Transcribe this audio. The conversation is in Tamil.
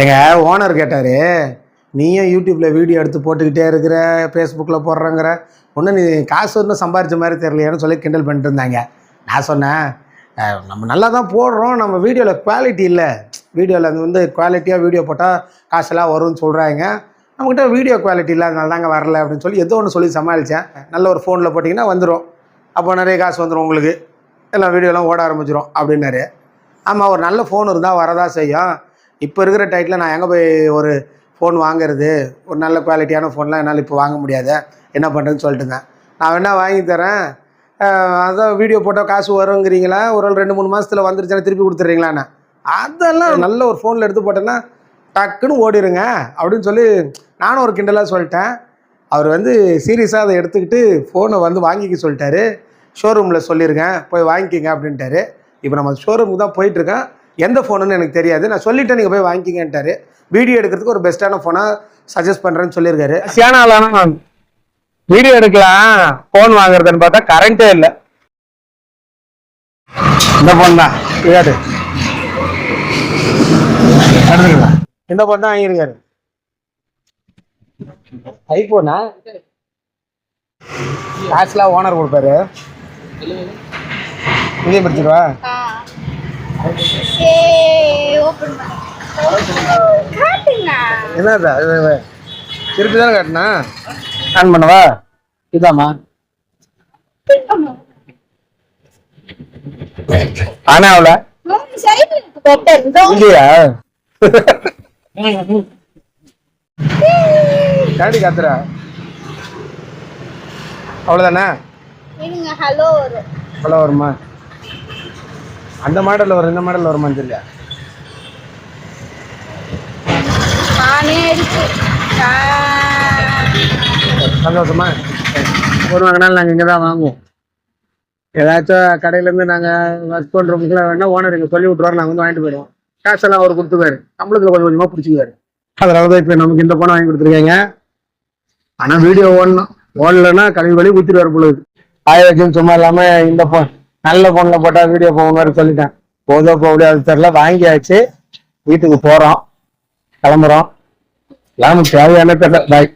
எங்க ஓனர் கேட்டார் நீயும் யூடியூப்பில் வீடியோ எடுத்து போட்டுக்கிட்டே இருக்கிற ஃபேஸ்புக்கில் போடுறங்கிற. ஒன்றும் நீ காசு ஒன்றும் சம்பாரித்த மாதிரி தெரியலையான்னு சொல்லி கிண்டல் பண்ணிட்டு இருந்தாங்க. நான் சொன்னேன் நம்ம நல்லா தான் போடுறோம் நம்ம வீடியோவில் குவாலிட்டி இல்லை. வீடியோவில் அது வந்து குவாலிட்டியாக வீடியோ போட்டால் காசெல்லாம் வரும்னு சொல்கிறாங்க நம்மக்கிட்ட வீடியோ குவாலிட்டி இல்லாதனால தாங்க வரல அப்படின்னு சொல்லி ஏதோ ஒன்று சொல்லி சமாளித்தேன் நல்ல ஒரு ஃபோனில் போட்டிங்கன்னா வந்துடும் அப்போ நிறைய காசு வந்துடும் உங்களுக்கு. எல்லாம் வீடியோலாம் ஓட ஆரம்பிச்சிடும் அப்படின்னாரு. ஆமாம் ஒரு நல்ல ஃபோன் இருந்தால் வரதா செய்யும். இப்போ இருக்கிற டைட்டில் நான் எங்கே போய் ஒரு ஃபோன் வாங்குறது? ஒரு நல்ல குவாலிட்டியான ஃபோன்லாம் என்னால் இப்போ வாங்க முடியாது? என்ன பண்ணுறதுன்னு சொல்லிட்டுங்க நான் வேணால் வாங்கி தரேன். அதான் வீடியோ போட்டால் காசு வருங்கிறீங்களா? ஒரு ஆள் ரெண்டு மூணு மாதத்தில் வந்துருச்சுன்னா திருப்பி கொடுத்துட்றீங்களாண்ணா அதெல்லாம் நல்ல ஒரு ஃபோனில் எடுத்து போட்டேன்னா டக்குன்னு ஓடிடுங்க அப்படின்னு சொல்லி நானும் ஒரு கிண்டலாக சொல்லிட்டேன். அவர் வந்து சீரியஸாக அதை எடுத்துக்கிட்டு ஃபோனை வந்து வாங்கிக்க சொல்லிட்டாரு. ஷோரூமில் சொல்லியிருக்கேன் போய் வாங்கிக்கிங்க அப்படின்ட்டாரு. இப்போ நம்ம ஷோரூமுக்கு தான் போயிட்டுருக்கேன் எந்த ஃபோனுன்னு எனக்கு தெரியாது. நான் சொல்லிட்டேன் நீங்கள் போய் வாங்கிக்கிங்கன்ட்டாரு. வீடியோ எடுக்கிறதுக்கு ஒரு பெஸ்ட்டான ஃபோனாக சஜஸ்ட் பண்ணுறேன்னு சொல்லியிருக்காரு. சியானாலானா வீடியோ எடுக்கலாம் ஃபோன் வாங்குறதுன்னு பார்த்தா கரண்டே இல்லை. இந்த ஃபோன் தான். எடுத்துக்கலாம் இந்த ஃபோன் தான் வாங்கியிருக்காரு. ஐஃபோனா காசுலாம் ஓனர் கொடுப்பாரு. இங்கே பிடிச்சிருவா? என்னதா திருப்பி தானே காட்டினா? ஆன் பண்ணவா? இதாம்மா. ஆனா அவள இல்லையா? டாடி காத்துறா. அவ்வளோதானே ஹலோ வரும் அவ்வளோ வருமா? அந்த மாடலில் வரும் இந்த மாடலில் வருமான்னு இருக்கு ஆ. சந்தோஷமா? ஒரு வாங்கினாலும் நாங்கள் இங்கே தான் வாங்குவோம். ஏதாச்சும் கடையிலேருந்து நாங்கள் ஒர்க் பண்ணுறவங்களுக்குலாம் வேணா ஓனர் இங்கே சொல்லி விட்ருவாரு நாங்கள் வந்து வாங்கிட்டு போயிடுவோம். காசெல்லாம் அவர் கொடுத்துருவாரு நம்மளுக்கு கொஞ்சம் கொஞ்சமாக பிடிச்சிக்குவாரு. அதனால தான் இப்போ நமக்கு இந்த பணம் வாங்கி கொடுத்துருக்காங்க. ஆனால் வீடியோ ஓடணும். ஓடலைன்னா கழுவி கழுவி ஊற்றிடுவார் பொழுது ஆய வச்சுன்னு சும்மா இல்லாமல் இந்த ஃபோன் நல்ல ஃபோனில் போட்டால் வீடியோ போகணும் மாதிரி சொல்லிட்டேன். போதோ போக முடியாது தெரில வாங்கியாச்சு. வீட்டுக்கு போகிறோம் கிளம்புறோம். இல்லாமல் தேவையான தெரியல. பாய்